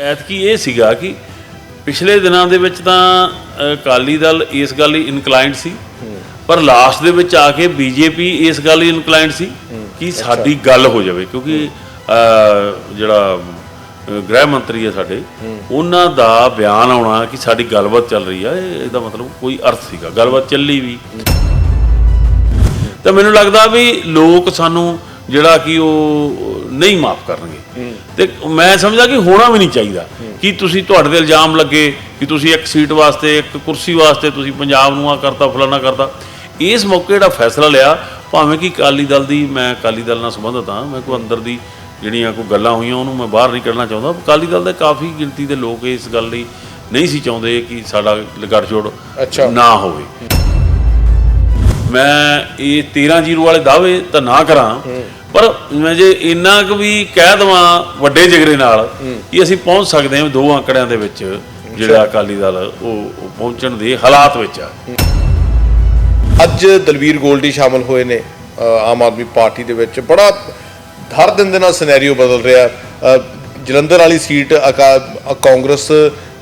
ਐਤਕੀ ਇਹ ਸੀਗਾ ਕਿ ਪਿਛਲੇ ਦਿਨਾਂ ਦੇ ਵਿੱਚ ਤਾਂ ਅਕਾਲੀ ਦਲ ਇਸ ਗੱਲ ਲਈ ਇਨਕਲਾਈਨਡ ਸੀ। ਪਰ ਲਾਸਟ ਦੇ ਵਿੱਚ ਆ ਕੇ ਬੀਜੇਪੀ ਇਸ ਗੱਲ ਲਈ ਇਨਕਲਾਈਨਡ ਸੀ ਕਿ ਸਾਡੀ ਗੱਲ ਹੋ ਜਾਵੇ। ਕਿਉਂਕਿ ਜਿਹੜਾ ਗ੍ਰਹਿ ਮੰਤਰੀ ਹੈ ਸਾਡੇ ਉਹਨਾਂ ਦਾ ਬਿਆਨ ਆਉਣਾ ਕਿ ਸਾਡੀ ਗੱਲਬਾਤ ਚੱਲ ਰਹੀ ਆ ਇਹ- ਇਹਦਾ ਮਤਲਬ ਕੋਈ ਅਰਥ ਸੀਗਾ। ਗੱਲਬਾਤ ਚੱਲੀ ਵੀ। ਤਾਂ ਮੈਨੂੰ ਲੱਗਦਾ ਵੀ ਲੋਕ ਸਾਨੂੰ ਜਿਹੜਾ ਕਿ ਉਹ ਨਹੀਂ ਮਾਫ ਕਰਨਗੇ। ਤੇ ਮੈਂ ਸਮਝਦਾ ਕਿ ਹੋਣਾ ਵੀ ਨਹੀਂ ਚਾਹੀਦਾ ਕਿ ਤੁਸੀਂ ਤੁਹਾਡੇ ਤੇ ਇਲਜ਼ਾਮ ਲੱਗੇ ਕਿ ਤੁਸੀਂ ਇੱਕ ਸੀਟ ਵਾਸਤੇ ਇੱਕ ਕੁਰਸੀ ਵਾਸਤੇ ਤੁਸੀਂ ਪੰਜਾਬ ਨੂੰ ਆ ਕਰਤਾ ਫਲਾਣਾ ਕਰਤਾ। ਇਸ ਮੌਕੇ ਜਿਹੜਾ ਫੈਸਲਾ ਲਿਆ ਭਾਵੇਂ ਕਿ ਅਕਾਲੀ ਦਲ ਦੀ ਮੈਂ ਅਕਾਲੀ ਦਲ ਨਾਲ ਸੰਬੰਧਤ ਹਾਂ ਮੈਂ ਕੋਈ ਅੰਦਰ ਦੀ ਜਿਹੜੀਆਂ ਕੋਈ ਗੱਲਾਂ ਹੋਈਆਂ ਉਹਨੂੰ ਮੈਂ ਬਾਹਰ ਨਹੀਂ ਕੱਢਣਾ ਚਾਹੁੰਦਾ। ਅਕਾਲੀ ਦਲ ਦੇ ਕਾਫੀ ਗਿਣਤੀ ਦੇ ਲੋਕ ਇਸ ਗੱਲ ਲਈ ਨਹੀਂ ਸੀ ਚਾਹੁੰਦੇ ਕਿ ਸਾਡਾ ਅੱਛਾ। ਨਾ ਹੋਵੇ। ਮੈਂ ਇਹ 13 ਜ਼ੀਰੋ ਵਾਲੇ ਦਾਅਵੇ ਤਾਂ ਨਾ ਕਰਾਂ ਪਰ ਮੈਂ ਜੇ ਇੰਨਾ ਕੁ ਵੀ ਕਹਿ ਦਵਾਂ ਵੱਡੇ ਜਿਗਰੇ ਨਾਲ ਕਿ ਅਸੀਂ ਪਹੁੰਚ ਸਕਦੇ ਹਾਂ ਦੋ ਅੰਕੜਿਆਂ ਦੇ ਵਿੱਚ ਜਿਹੜਾ ਅਕਾਲੀ ਦਲ ਉਹ ਪਹੁੰਚਣ ਦੇ ਹਾਲਾਤ ਵਿੱਚ ਆ। ਅੱਜ ਦਲਵੀਰ ਗੋਲਡੀ ਸ਼ਾਮਲ ਹੋਏ ਨੇ ਆਮ ਆਦਮੀ ਪਾਰਟੀ ਦੇ ਵਿੱਚ। ਬੜਾ ਹਰ ਦਿਨ ਦੇ ਨਾਲ ਸਿਨੈਰੀਓ ਬਦਲ ਰਿਹਾ। ਜਲੰਧਰ ਵਾਲੀ ਸੀਟ ਅਕਾ- ਕਾਂਗਰਸ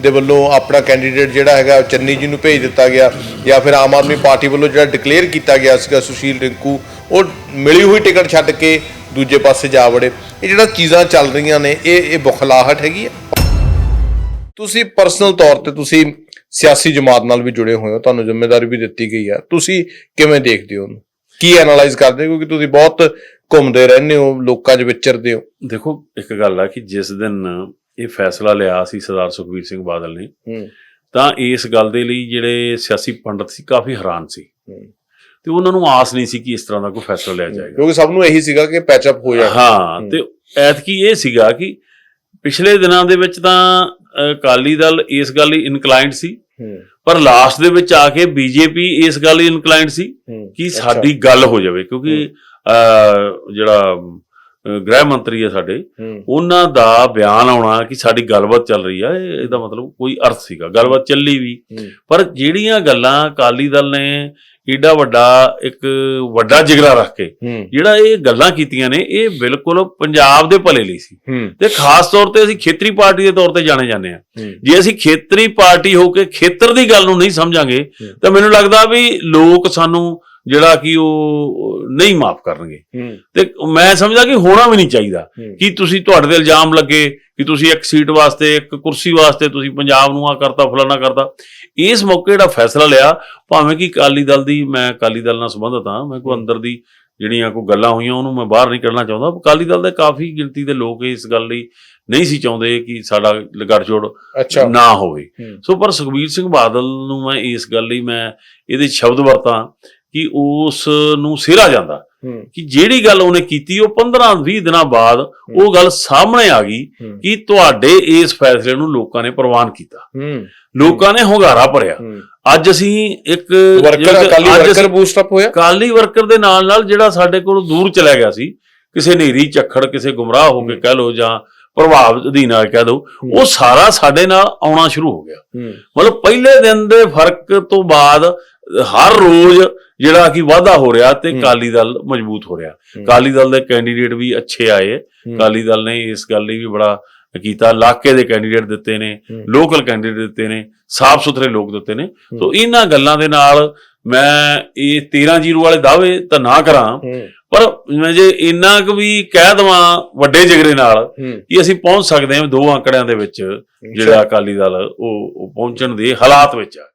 ਦੇ ਵੱਲੋਂ ਆਪਣਾ ਕੈਂਡੀਡੇਟ ਜਿਹੜਾ ਹੈਗਾ ਚੰਨੀ ਜੀ ਨੂੰ ਭੇਜ ਦਿੱਤਾ ਗਿਆ ਜਾਂ ਫਿਰ ਆਮ ਆਦਮੀ ਪਾਰਟੀ ਵੱਲੋਂ ਜਿਹੜਾ ਡਿਕਲੇਅਰ ਕੀਤਾ ਗਿਆ ਸੀਗਾ ਸੁਸ਼ੀਲ ਰਿੰਕੂ, ਉਹ ਮਿਲੀ ਹੋਈ ਟਿਕਟ ਛੱਡ ਕੇ ਦੂਜੇ ਪਾਸੇ ਜਾ ਵੜੇ। ਇਹ ਜਿਹੜਾ ਚੀਜ਼ਾਂ ਚੱਲ ਰਹੀਆਂ ਨੇ, ਇਹ ਇਹ ਬੁਖਲਾਹਟ ਹੈਗੀ ਆ। ਤੁਸੀਂ ਪਰਸਨਲ ਤੌਰ ਤੇ ਤੁਸੀਂ ਸਿਆਸੀ ਜਮਾਤ ਨਾਲ ਵੀ ਜੁੜੇ ਹੋਏ ਹੋ, ਤੁਹਾਨੂੰ ਜ਼ਿੰਮੇਵਾਰੀ ਵੀ ਦਿੱਤੀ ਗਈ ਹੈ ਤੁਸੀਂ ਕਿਵੇਂ ਦੇਖਦੇ ਹੋ ਉਹਨੂੰ? ਕੀ ਐਨਾਲਾਈਜ਼ ਕਰਦੇ ਹੋ? ਕਿਉਂਕਿ ਤੁਸੀਂ ਬਹੁਤ ਘੁੰਮਦੇ ਰਹਿੰਦੇ ਹੋ ਲੋਕਾਂ 'ਚ ਵਿਚਰਦੇ ਹੋ? ਦੇਖੋ ਇੱਕ ਗੱਲ ਆ ਕਿ ਜਿਸ ਦਿਨ ਇਹ ਫੈਸਲਾ ਲਿਆ ਸੀ ਸਰਦਾਰ ਸੁਖਬੀਰ ਸਿੰਘ ਬਾਦਲ ਨੇ ਤਾਂ ਇਸ ਗੱਲ ਦੇ ਲਈ ਜਿਹੜੇ ਸਿਆਸੀ ਪੰਡਤ ਸੀ ਕਾਫੀ ਹੈਰਾਨ ਸੀ। ਤੇ ਉਹਨਾਂ ਨੂੰ ਆਸ ਨਹੀਂ ਸੀ ਕਿ ਇਸ ਤਰ੍ਹਾਂ ਦਾ ਕੋਈ ਫੈਸਲਾ ਲਿਆ ਜਾਏਗਾ। ਕਿਉਂਕਿ ਸਭ ਨੂੰ ਇਹੀ ਸੀਗਾ ਕਿ ਪੈਚਅਪ ਹੋ ਜਾਣਾ ਹਾਂ ਤੇ ਐਤਕੀ ਇਹ ਸੀਗਾ ਕਿ ਪਿਛਲੇ ਦਿਨਾਂ ਦੇ ਵਿੱਚ ਤਾਂ ਅਕਾਲੀ ਦਲ ਇਸ ਗੱਲ ਲਈ ਇਨਕਲਾਈਨਡ ਸੀ। ਪਰ ਲਾਸਟ ਦੇ ਵਿੱਚ ਆ ਕੇ ਬੀਜੇਪੀ ਇਸ ਗੱਲ ਲਈ ਇਨਕਲਾਈਨਡ ਸੀ ਕਿ ਸਾਡੀ ਗੱਲ ਹੋ ਜਾਵੇ ਕਿਉਂਕਿ ਜਿਹੜਾ ਗ੍ਰਹਿ ਮੰਤਰੀ ਹੈ ਸਾਡੇ ਉਹਨਾਂ ਦਾ ਬਿਆਨ ਆਉਣਾ ਕਿ ਸਾਡੀ ਗੱਲਬਾਤ ਚੱਲ ਰਹੀ ਆ ਇਹ- ਇਹਦਾ ਮਤਲਬ ਕੋਈ ਅਰਥ ਸੀਗਾ ਗੱਲਬਾਤ ਚੱਲੀ ਵੀ। ਪਰ ਜਿਹੜੀਆਂ ਗੱਲਾਂ ਅਕਾਲੀ ਦਲ ਨੇ ਏਡਾ ਵੱਡਾ ਇੱਕ ਵੱਡਾ ਜਿਗਰਾ ਰੱਖ ਕੇ ਜਿਹੜਾ ਇਹ ਗੱਲਾਂ ਕੀਤੀਆਂ ਨੇ ਇਹ ਬਿਲਕੁਲ ਪੰਜਾਬ ਦੇ ਭਲੇ ਲਈ ਸੀ। ਤੇ ਖਾਸ ਤੌਰ ਤੇ ਅਸੀਂ ਖੇਤਰੀ ਪਾਰਟੀ ਦੇ ਤੌਰ ਤੇ ਜਾਣੇ ਜਾਂਦੇ ਆ ਹੂੰ। ਜੇ ਅਸੀਂ ਖੇਤਰੀ ਪਾਰਟੀ ਹੋ ਕੇ ਖੇਤਰ ਦੀ ਗੱਲ ਨੂੰ ਨਹੀਂ ਸਮਝਾਂਗੇ। ਤਾਂ ਮੈਨੂੰ ਲੱਗਦਾ ਵੀ ਲੋਕ ਸਾਨੂੰ ਜਿਹੜਾ ਕਿ ਉਹ ਨਹੀਂ ਮਾਫ ਕਰਨਗੇ। ਤੇ ਮੈਂ ਸਮਝਦਾ ਕਿ ਹੋਣਾ ਵੀ ਨਹੀਂ ਚਾਹੀਦਾ। ਕਿ ਤੁਸੀਂ ਤੁਹਾਡੇ ਤੇ ਇਲਜ਼ਾਮ ਲੱਗੇ ਕਿ ਤੁਸੀਂ ਇੱਕ ਸੀਟ ਵਾਸਤੇ ਇੱਕ ਕੁਰਸੀ ਵਾਸਤੇ ਤੁਸੀਂ ਪੰਜਾਬ ਨੂੰ ਆ ਕਰਤਾ ਫਲਾਣਾ ਕਰਤਾ। ਇਸ ਮੌਕੇ ਜਿਹੜਾ ਫੈਸਲਾ ਲਿਆ ਭਾਵੇਂ ਕਿ ਅਕਾਲੀ ਦਲ ਦੀ ਮੈਂ ਅਕਾਲੀ ਦਲ ਨਾਲ ਸੰਬੰਧਤ ਹਾਂ ਮੈਂ ਕੋਈ ਅੰਦਰ ਦੀ ਜਿਹੜੀਆਂ ਕੋਈ ਗੱਲਾਂ ਹੋਈਆਂ ਉਹਨੂੰ ਮੈਂ ਬਾਹਰ ਨਹੀਂ ਕੱਢਣਾ ਚਾਹੁੰਦਾ। ਅਕਾਲੀ ਦਲ ਦੇ ਕਾਫੀ ਗਿਣਤੀ ਦੇ ਲੋਕ ਇਸ ਗੱਲ ਲਈ ਨਹੀਂ ਸੀ ਚਾਹੁੰਦੇ ਕਿ ਸਾਡਾ ਅੱਛਾ। ਨਾ ਹੋਵੇ। ਸੋ ਪਰ ਸੁਖਬੀਰ ਸਿੰਘ ਬਾਦਲ ਨੂੰ ਮੈਂ ਇਸ ਗੱਲ ਲਈ ਮੈਂ ਇਹਦੇ ਸ਼ਬਦ ਵਰਤਾਂ ਕਿ ਉਸ ਨੂੰ ਸਿਰਾ ਜਾਂਦਾ। ਕਿ ਜਿਹੜੀ ਗੱਲ ਉਹਨੇ ਕੀਤੀ ਉਹ 15-20 ਦਿਨਾਂ ਬਾਅਦ ਉਹ ਗੱਲ ਸਾਹਮਣੇ ਆ ਗਈ। ਕਿ ਤੁਹਾਡੇ ਇਸ ਫੈਸਲੇ ਨੂੰ ਲੋਕਾਂ ਨੇ ਪ੍ਰਵਾਨ ਕੀਤਾ। ਲੋਕਾਂ ਨੇ ਹੁੰਗਾਰਾ ਭਰਿਆ। ਅੱਜ ਅਸੀਂ ਇੱਕ ਵਰਕਰ ਅਕਾਲੀ ਅੱਜ ਵਰਕਰ ਅਸੀਂ ਬੂਸਟ ਅਪ ਹੋਇਆ? ਅਕਾਲੀ ਵਰਕਰ ਦੇ ਨਾਲ ਨਾਲ ਜਿਹੜਾ ਸਾਡੇ ਕੋਲ ਦੂਰ ਚਲਾ ਗਿਆ ਸੀ ਕਿਸੇ ਨੇਰੀ ਝੱਖੜ ਕਿਸੇ ਗੁੰਮਰਾਹ ਹੋ ਕੇ ਕਹਿ ਲੋ ਜਾਂ ਪ੍ਰਭਾਵ ਅਧੀਨ ਆ ਕਹਿ ਦੋ ਉਹ ਸਾਰਾ ਸਾਡੇ ਨਾਲ ਆਉਣਾ ਸ਼ੁਰੂ ਹੋ ਗਿਆ। ਮਤਲਬ ਪਹਿਲੇ ਦਿਨ ਦੇ ਫ਼ਰਕ ਤੋਂ ਬਾਅਦ ਹਰ ਰੋਜ਼ ਜਿਹੜਾ ਕਿ ਵਾਧਾ ਹੋ ਰਿਹਾ ਤੇ ਅਕਾਲੀ ਦਲ ਮਜ਼ਬੂਤ ਹੋ ਰਿਹਾ। ਅਕਾਲੀ ਦਲ ਦੇ ਕੈਂਡੀਡੇਟ ਵੀ ਅੱਛੇ ਆਏ। ਅਕਾਲੀ ਦਲ ਨੇ ਇਸ ਗੱਲ ਲਈ ਵੀ ਬੜਾ ਕੀਤਾ। ਇਲਾਕੇ ਦੇ ਕੈਂਡੀਡੇਟ ਦਿੱਤੇ ਨੇ। ਲੋਕਲ ਕੈਂਡੀਡੇਟ ਦਿੱਤੇ ਨੇ ਸਾਫ਼ ਸੁਥਰੇ ਲੋਕ ਦਿੱਤੇ ਨੇ। ਸੋ ਇਹਨਾਂ ਗੱਲਾਂ ਦੇ ਨਾਲ ਮੈਂ ਇਹ 13 ਜ਼ੀਰੋ ਵਾਲੇ ਦਾਅਵੇ ਤਾਂ ਨਾ ਕਰਾਂ ਪਰ ਮੈਂ ਜੇ ਇੰਨਾ ਕੁ ਵੀ ਕਹਿ ਦਵਾਂ ਵੱਡੇ ਜਿਗਰੇ ਨਾਲ ਕਿ ਅਸੀਂ ਪਹੁੰਚ ਸਕਦੇ ਹਾਂ ਦੋ ਅੰਕੜਿਆਂ ਦੇ ਵਿੱਚ ਜਿਹੜਾ ਅਕਾਲੀ ਦਲ ਉਹ ਪਹੁੰਚਣ ਦੇ ਹਾਲਾਤ ਵਿੱਚ ਆ।